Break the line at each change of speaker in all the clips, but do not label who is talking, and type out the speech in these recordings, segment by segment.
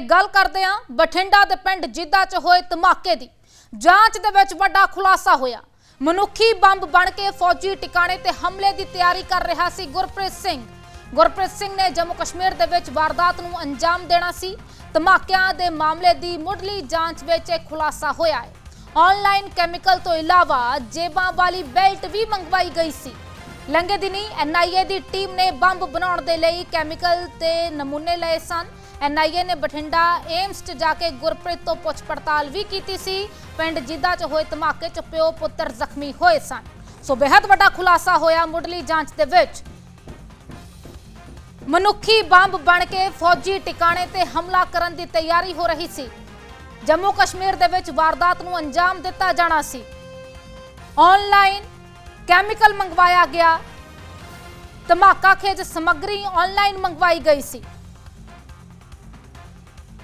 ਗੱਲ ਕਰਦੇ ਹਾਂ ਬਠਿੰਡਾ ਦੇ ਪਿੰਡ ਜਿੱਦਾ 'ਚ ਹੋਏ ਧਮਾਕੇ ਦੀ। ਜਾਂਚ ਦੇ ਵਿੱਚ ਵੱਡਾ ਖੁਲਾਸਾ ਹੋਇਆ। ਮਨੁੱਖੀ ਬੰਬ ਬਣ ਕੇ ਫੌਜੀ ਟਿਕਾਣੇ ਤੇ ਹਮਲੇ ਦੀ ਤਿਆਰੀ ਕਰ ਰਿਹਾ ਸੀ ਗੁਰਪ੍ਰੀਤ ਸਿੰਘ। ਗੁਰਪ੍ਰੀਤ ਸਿੰਘ ਨੇ ਜੰਮੂ ਕਸ਼ਮੀਰ ਦੇ ਵਿੱਚ ਵਾਰਦਾਤ ਨੂੰ ਅੰਜਾਮ ਦੇਣਾ ਸੀ। ਧਮਾਕਿਆਂ ਦੇ ਮਾਮਲੇ ਦੀ ਮੁੱਢਲੀ ਜਾਂਚ ਵਿੱਚ ਇਹ ਖੁਲਾਸਾ ਹੋਇਆ ਹੈ। ਆਨਲਾਈਨ ਕੈਮੀਕਲ ਤੋਂ ਇਲਾਵਾ ਜੇਬਾਂ ਵਾਲੀ ਬੈਲਟ ਵੀ ਮੰਗਵਾਈ ਗਈ ਸੀ। ਲੰਘੇ ਦਿਨੀ ਐਨਆਈਏ ਦੀ ਟੀਮ ਨੇ ਬੰਬ ਬਣਾਉਣ ਦੇ ਲਈ ਕੈਮੀਕਲ ਤੇ ਨਮੂਨੇ ਲਏ ਸਨ। ਐਨਆਈਏ ਨੇ ਬਠਿੰਡਾ ਏਮਸ 'ਚ ਜਾ ਕੇ ਗੁਰਪ੍ਰੀਤ ਤੋਂ ਪੁੱਛ ਪੜਤਾਲ ਵੀ ਕੀਤੀ ਸੀ। ਪਿੰਡ ਜਿੱਦਾ 'ਚ ਹੋਏ ਧਮਾਕੇ 'ਚ ਪਿਓ ਪੁੱਤਰ ਜ਼ਖਮੀ ਹੋਏ ਸਨ। ਸੋ ਬੇहद ਵੱਡਾ ਖੁਲਾਸਾ ਹੋਇਆ ਮੁੱਢਲੀ ਜਾਂਚ ਦੇ ਵਿੱਚ। ਮਨੁੱਖੀ ਬੰਬ ਬਣ ਕੇ ਫੌਜੀ ਟਿਕਾਣੇ ਤੇ ਹਮਲਾ ਕਰਨ ਦੀ ਤਿਆਰੀ ਹੋ ਰਹੀ ਸੀ। ਜੰਮੂ ਕਸ਼ਮੀਰ ਦੇ ਵਿੱਚ ਵਾਰਦਾਤ ਨੂੰ ਅੰਜਾਮ ਦਿੱਤਾ ਜਾਣਾ ਸੀ। ਆਨਲਾਈਨ ਕੈਮੀਕਲ ਮੰਗਵਾਇਆ ਗਿਆ। ਧਮਾਕਾ ਖੇਜ ਸਮੱਗਰੀ ਆਨਲਾਈਨ ਮੰਗਵਾਈ ਗਈ ਸੀ।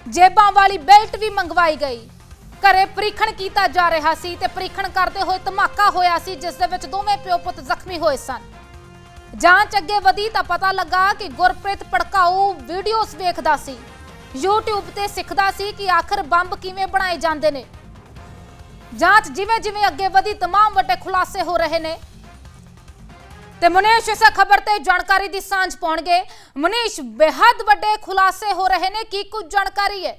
ਜੇਬਾਂ ਵਾਲੀ ਬੈਲਟ ਵੀ ਮੰਗਵਾਈ ਗਈ ਘਰੇ ਪ੍ਰੀਖਣ ਕੀਤਾ ਜਾ ਰਿਹਾ ਸੀ ਤੇ ਪ੍ਰੀਖਣ ਕਰਦੇ ਹੋਏ ਧਮਾਕਾ ਹੋਇਆ ਸੀ ਜਿਸ ਦੇ ਵਿੱਚ ਦੋਵੇਂ ਪਿਓ ਪੁੱਤ ਜ਼ਖਮੀ ਹੋਏ ਸਨ ਜਾਂਚ ਅੱਗੇ ਵਧੀ ਤਾਂ ਪਤਾ ਲੱਗਾ ਕਿ ਗੁਰਪ੍ਰੀਤ ਭੜਕਾਊ ਵੀਡੀਓਜ਼ ਵੇਖਦਾ ਸੀ YouTube ਤੇ ਸਿੱਖਦਾ ਸੀ ਕਿ ਆਖਰ ਬੰਬ ਕਿਵੇਂ ਬਣਾਏ ਜਾਂਦੇ ਨੇ ਜਾਂਚ ਜਿਵੇਂ ਜਿਵੇਂ ਅੱਗੇ ਵਧੀ तमाम ਵੱਡੇ ਖੁਲਾਸੇ ਹੋ ਰਹੇ ਨੇ ਤੇ ਮੁਨੀਸ਼ ਇਸ ਖਬਰ ਤੇ ਜਾਣਕਾਰੀ ਦੀ ਸਾਂਝ ਪਾਉਣਗੇ। ਮੁਨੀਸ਼ ਬੇहद ਵੱਡੇ ਖੁਲਾਸੇ ਹੋ ਰਹੇ ਨੇ ਕੀ ਕੁਝ ਜਾਣਕਾਰੀ ਹੈ?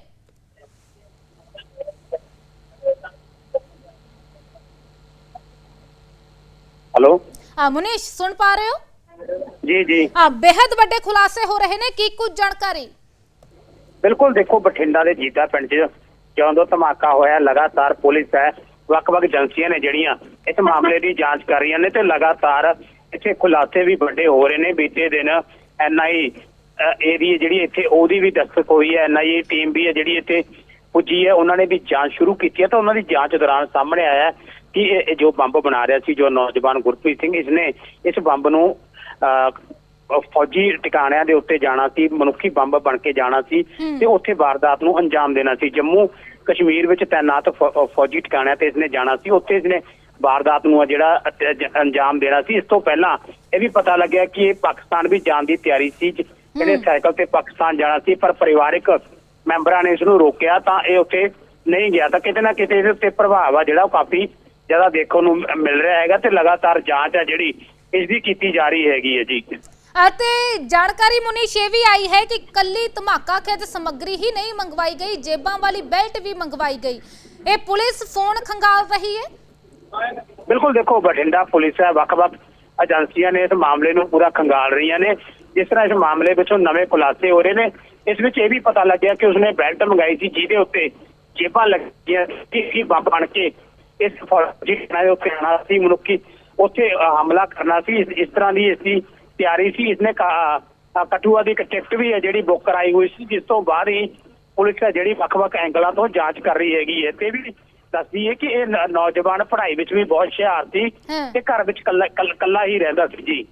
हेलो
ਆ ਮੁਨੀਸ਼ ਸੁਣ ਪਾ ਰਹੇ ਹੋ?
जी जी
ਆ ਬੇहद ਵੱਡੇ ਖੁਲਾਸੇ ਹੋ ਰਹੇ ਨੇ ਕੀ ਕੁਝ ਜਾਣਕਾਰੀ?
ਬਿਲਕੁਲ ਦੇਖੋ ਬਠਿੰਡਾ ਦੇ ਜੀਦਾ ਪਿੰਡ 'ਚ ਜਦੋਂ ਧਮਾਕਾ ਹੋਇਆ ਲਗਾਤਾਰ ਪੁਲਿਸ ਹੈ ਵੱਖ-ਵੱਖ ਏਜੰਸੀਆਂ ਨੇ ਜਿਹੜੀਆਂ ਇਸ ਮਾਮਲੇ ਦੀ ਜਾਂਚ ਕਰ ਰਹੀਆਂ ਨੇ ਤੇ ਲਗਾਤਾਰ ਇੱਥੇ ਖੁਲਾਸੇ ਵੀ ਵੱਡੇ ਹੋ ਰਹੇ ਨੇ ਬੀਤੇ ਦਿਨ ਐਨਆਈ ਏਰੀਆ ਜਿਹੜੀ ਇੱਥੇ ਉਹਦੀ ਵੀ ਦਸਤਕ ਹੋਈ ਹੈ ਐਨਆਈ ਟੀਮ ਵੀ ਹੈ ਜਿਹੜੀ ਇੱਥੇ ਪੁੱਜੀ ਹੈ ਉਹਨਾਂ ਨੇ ਵੀ ਜਾਂਚ ਸ਼ੁਰੂ ਕੀਤੀ ਹੈ ਤਾਂ ਉਹਨਾਂ ਦੀ ਜਾਂਚ ਦੌਰਾਨ ਸਾਹਮਣੇ ਆਇਆ ਕਿ ਇਹ ਜੋ ਬੰਬ ਬਣਾ ਰਿਹਾ ਸੀ ਜੋ ਨੌਜਵਾਨ ਗੁਰਪ੍ਰੀਤ ਸਿੰਘ ਇਸਨੇ ਇਸ ਬੰਬ ਨੂੰ ਫੌਜੀ ਟਿਕਾਣਿਆਂ ਦੇ ਉੱਤੇ ਜਾਣਾ ਸੀ ਮਨੁੱਖੀ ਬੰਬ ਬਣ ਕੇ ਜਾਣਾ ਸੀ। ਤੇ ਉੱਥੇ ਵਾਰਦਾਤ ਨੂੰ ਅੰਜਾਮ ਦੇਣਾ ਸੀ ਜੰਮੂ ਕਸ਼ਮੀਰ ਵਿੱਚ ਤਾਇਨਾਤ ਫੌਜੀ ਟਿਕਾਣਿਆਂ ਤੇ ਇਸਨੇ ਜਾਣਾ ਸੀ ਉੱਥੇ ਇਸਨੇ ਵਾਰਦਾਤ ਨੂੰ ਆ ਜਿਹੜਾ ਅੰਜਾਮ ਦੇਣਾ ਸੀ ਇਸ ਤੋਂ ਪਹਿਲਾਂ ਇਹ ਵੀ ਪਤਾ ਲੱਗਿਆ ਕਿ ਇਹ ਪਾਕਿਸਤਾਨ ਵੀ ਜਾਣ ਦੀ ਤਿਆਰੀ ਸੀ ਇਹਨੇ ਸਾਈਕਲ ਤੇ ਪਾਕਿਸਤਾਨ ਜਾਣਾ ਸੀ ਪਰ ਪਰਿਵਾਰਕ ਮੈਂਬਰਾਂ ਨੇ ਇਸ ਨੂੰ ਰੋਕਿਆ ਤਾਂ ਇਹ ਉੱਥੇ ਨਹੀਂ ਗਿਆ। ਤਾਂ ਕਿਤੇ ਨਾ ਕਿਤੇ ਇਹਦੇ ਉੱਤੇ ਪ੍ਰਭਾਵ ਆ ਜਿਹੜਾ ਉਹ ਕਾਫੀ ਜ਼ਿਆਦਾ ਦੇਖਣ ਨੂੰ ਮਿਲ ਰਿਹਾ ਹੈਗਾ ਤੇ ਲਗਾਤਾਰ ਜਾਂਚ ਹੈ ਜਿਹੜੀ ਇਸ ਦੀ ਕੀਤੀ ਜਾ ਰਹੀ ਹੈਗੀ ਹੈ ਜੀ।
ਅਤੇ ਜਾਣਕਾਰੀ ਮੁਨੀਸ਼ ਇਹ ਵੀ ਆਈ ਹੈ ਕਿ ਕੱਲੀ ਧਮਾਕਾ ਖੇਜ ਸਮੱਗਰੀ ਹੀ ਨਹੀਂ ਮੰਗਵਾਈ ਗਈ ਜੇਬਾਂ ਵਾਲੀ ਬੈਲਟ ਵੀ ਮੰਗਵਾਈ ਗਈ। ਇਹ ਪੁਲਿਸ ਫੋਨ ਖੰਗਾਲ ਰਹੀ ਹੈ?
ਬਿਲਕੁਲ ਦੇਖੋ, ਬਠਿੰਡਾ ਪੁਲਿਸ ਹੈ, ਵੱਖ-ਵੱਖ ਏਜੰਸੀਆਂ ਨੇ ਇਸ ਮਾਮਲੇ ਨੂੰ ਪੂਰਾ ਖੰਗਾਲ ਰਹੀਆਂ ਨੇ। ਜਿਸ ਤਰ੍ਹਾਂ ਇਸ ਮਾਮਲੇ ਵਿੱਚੋਂ ਨਵੇਂ ਖੁਲਾਸੇ ਹੋ ਰਹੇ ਨੇ, ਇਸ ਵਿੱਚ ਇਹ ਵੀ ਪਤਾ ਲੱਗਿਆ ਕਿ ਉਸਨੇ ਬੈਲਟ ਮੰਗਾਈ ਸੀ, ਜਿਹਦੇ ਉੱਤੇ ਜੇਬਾਂ ਲੱਗੀਆਂ ਸੀ ਬੰਬ ਬਣ ਕੇ ਇਸ ਫੌਜੀ ਦੇ ਉੱਤੇ ਆਣਾ ਸੀ, ਮਨੁੱਖੀ ਉੱਥੇ ਹਮਲਾ ਕਰਨਾ ਸੀ। ਇਸ ਤਰ੍ਹਾਂ ਦੀ ਇਸ ਦੀ ਤਿਆਰੀ ਸੀ। ਇਸਨੇ ਕਾ- ਕਠੂਆ ਦੀ ਇੱਕ ਟਿਕਟ ਵੀ ਹੈ, ਜਿਹੜੀ ਬੁੱਕ ਕਰਾਈ ਹੋਈ ਸੀ, ਜਿਸ ਤੋਂ ਬਾਅਦ ਹੀ ਪੁਲਿਸ ਜਿਹੜੀ ਵੱਖ-ਵੱਖ ਐਂਗਲਾਂ ਤੋਂ ਜਾਂਚ ਕਰ ਰਹੀ ਹੈਗੀ ਹੈ। ਤੇ ਵੀ ਦੱਸਦੀ ਹੈ ਕਿ ਇਹ ਨੌਜਵਾਨ ਪੜ੍ਹਾਈ ਵਿੱਚ ਵੀ ਬਹੁਤ ਹੁਸ਼ਿਆਰ ਸੀ। ਤੇ ਘਰ ਵਿੱਚ ਕੱਲ- ਕੱਲਾ ਹੀ ਰਹਿੰਦਾ ਸੀ ਜੀ